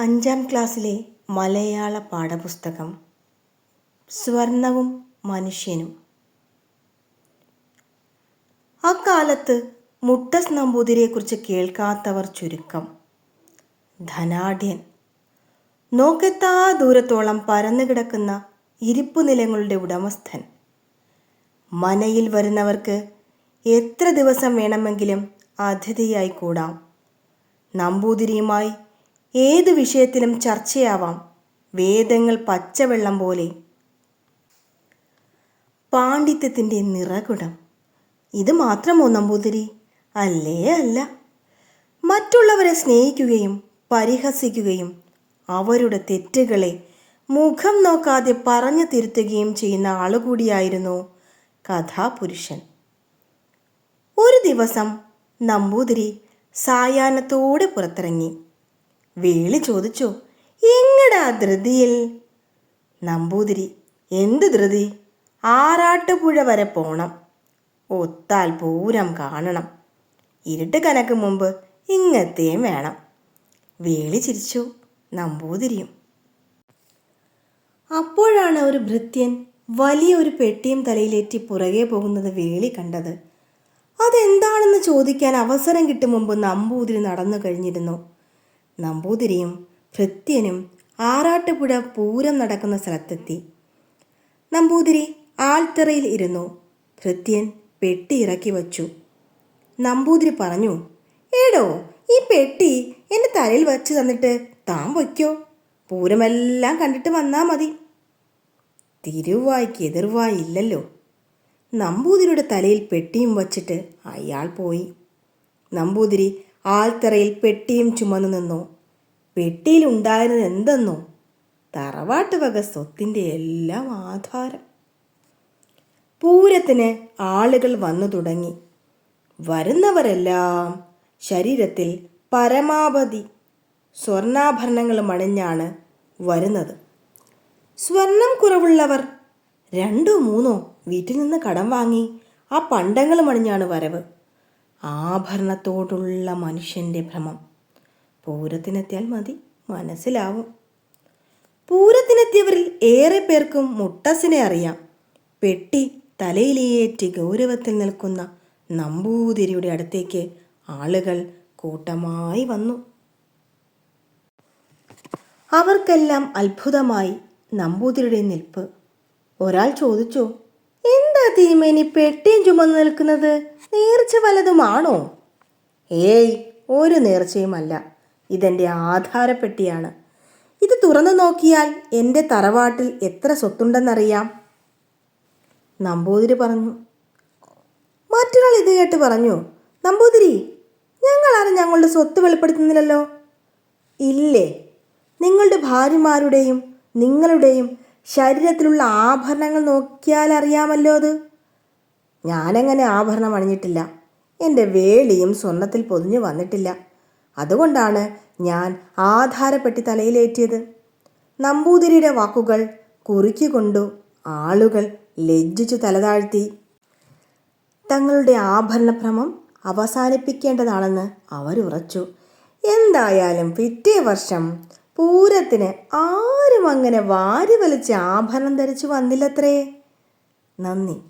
അഞ്ചാം ക്ലാസ്സിലെ മലയാള പാഠപുസ്തകം. സ്വർണവും മനുഷ്യനും. അക്കാലത്ത് മുട്ടസ് നമ്പൂതിരിയെക്കുറിച്ച് കേൾക്കാത്തവർ ചുരുക്കം. ധനാഢ്യൻ. നോക്കെത്താ ദൂരത്തോളം പരന്നു കിടക്കുന്ന ഇരിപ്പു നിലങ്ങളുടെ ഉടമസ്ഥൻ. മനയിൽ വരുന്നവർക്ക് എത്ര ദിവസം വേണമെങ്കിലും അതിഥിയായി കൂടാം. നമ്പൂതിരിയുമായി ഏതു വിഷയത്തിലും ചർച്ചയാവാം. വേദങ്ങൾ പച്ചവെള്ളം പോലെ. പാണ്ഡിത്യത്തിന്റെ നിറകുടം. ഇത് മാത്രമോ നമ്പൂതിരി? അല്ലേ അല്ല. മറ്റുള്ളവരെ സ്നേഹിക്കുകയും പരിഹസിക്കുകയും അവരുടെ തെറ്റുകളെ മുഖം നോക്കാതെ പറഞ്ഞു തിരുത്തുകയും ചെയ്യുന്ന ആളുകൂടിയായിരുന്നു കഥാപുരുഷൻ. ഒരു ദിവസം നമ്പൂതിരി സായാഹ്നത്തോടെ പുറത്തിറങ്ങി. വേളി ചോദിച്ചു എങ്ങടാ ധൃതിയിൽ? നമ്പൂതിരി എന്ത് ധൃതി? ആറാട്ടുപുഴ വരെ പോണം. ഒത്താൽ പൂരം കാണണം. ഇരുട്ട് കനക്ക് മുമ്പ് ഇങ്ങത്തെയും വേണം. വേളി ചിരിച്ചു നമ്പൂതിരിയും. അപ്പോഴാണ് ഒരു ഭൃത്യൻ വലിയ ഒരു പെട്ടിയും തലയിലേറ്റി പുറകെ പോകുന്നത് വേളി കണ്ടത്. അതെന്താണെന്ന് ചോദിക്കാൻ അവസരം കിട്ടും മുമ്പ് നമ്പൂതിരി നടന്നു കഴിഞ്ഞിരുന്നു. നമ്പൂതിരിയും ഭൃത്യനും ആറാട്ടുപുഴ പൂരം നടക്കുന്ന സ്ഥലത്തെത്തി. നമ്പൂതിരി ആൽത്തറയിൽ ഇരുന്നു. ഭൃത്യൻ പെട്ടി ഇറക്കി വച്ചു. നമ്പൂതിരി പറഞ്ഞു ഏടോ ഈ പെട്ടി എന്റെ തലയിൽ വച്ച് തന്നിട്ട് താൻ വയ്ക്കോ പൂരമെല്ലാം കണ്ടിട്ട് വന്നാ മതി. തിരുവായ്ക്ക് എതിർവായി ഇല്ലല്ലോ. നമ്പൂതിരിയുടെ തലയിൽ പെട്ടിയും വച്ചിട്ട് അയാൾ പോയി. നമ്പൂതിരി ആൽത്തറയിൽ പെട്ടിയും ചുമന്നു നിന്നു. പെട്ടിയിൽ ഉണ്ടായിരുന്നത് എന്തെന്നോ? തറവാട്ട് വക സ്വത്തിന്റെ എല്ലാം ആധാരം. പൂരത്തിന് ആളുകൾ വന്നു തുടങ്ങി. വരുന്നവരെല്ലാം ശരീരത്തിൽ പരമാവധി സ്വർണാഭരണങ്ങളും അണിഞ്ഞാണ് വരുന്നത്. സ്വർണം കുറവുള്ളവർ രണ്ടോ മൂന്നോ വീട്ടിൽ നിന്ന് കടം വാങ്ങി ആ പണ്ടങ്ങളും അണിഞ്ഞാണ് വരവ്. ആഭരണത്തോടുള്ള മനുഷ്യന്റെ ഭ്രമം. പൂരത്തിനെത്തിയാൽ മതി മനസ്സിലാവും. പൂരത്തിനെത്തിയവരിൽ ഏറെ പേർക്കും മുട്ടസിനെ അറിയാം. പെട്ടി തലയിലേറ്റി ഗൗരവത്തിൽ നിൽക്കുന്ന നമ്പൂതിരിയുടെ അടുത്തേക്ക് ആളുകൾ കൂട്ടമായി വന്നു. അവർക്കെല്ലാം അത്ഭുതമായി നമ്പൂതിരിയുടെ നിൽപ്പ്. ഒരാൾ ചോദിച്ചു എന്താ തീമേനി പെട്ടിയും ചുമന്ന് നിൽക്കുന്നത്? നേർച്ച വലതുമാണോ? ഏയ് ഒരു നേർച്ചയുമല്ല. ഇതെന്റെ ആധാരപ്പെട്ടിയാണ്. ഇത് തുറന്നു നോക്കിയാൽ എന്റെ തറവാട്ടിൽ എത്ര സ്വത്തുണ്ടെന്നറിയാം. നമ്പൂതിരി പറഞ്ഞു. മറ്റൊരാൾ ഇത് കേട്ട് പറഞ്ഞു നമ്പൂതിരി ഞങ്ങളാരും ഞങ്ങളുടെ സ്വത്ത് വെളിപ്പെടുത്തുന്നില്ലല്ലോ. ഇല്ലേ നിങ്ങളുടെ ഭാര്യമാരുടെയും നിങ്ങളുടെയും ശരീരത്തിലുള്ള ആഭരണങ്ങൾ നോക്കിയാൽ അറിയാമല്ലോ അത്. ഞാനങ്ങനെ ആഭരണം അണിഞ്ഞിട്ടില്ല. എന്റെ വേളിയും സ്വർണത്തിൽ പൊതിഞ്ഞു വന്നിട്ടില്ല. അതുകൊണ്ടാണ് ഞാൻ ആധാരപ്പെട്ടി തലയിലേറ്റിയത്. നമ്പൂതിരിയുടെ വാക്കുകൾ കുറുക്കിക്കൊണ്ടു ആളുകൾ ലജ്ജിച്ചു തലതാഴ്ത്തി. തങ്ങളുടെ ആഭരണഭ്രമം അവസാനിപ്പിക്കേണ്ടതാണെന്ന് അവരുറച്ചു എന്തായാലും പിറ്റേ വർഷം പൂരത്തിന് ആരും അങ്ങനെ വാരി വലിച്ച് ആഭരണം ധരിച്ചു വന്നില്ലത്രേ. നന്ദി.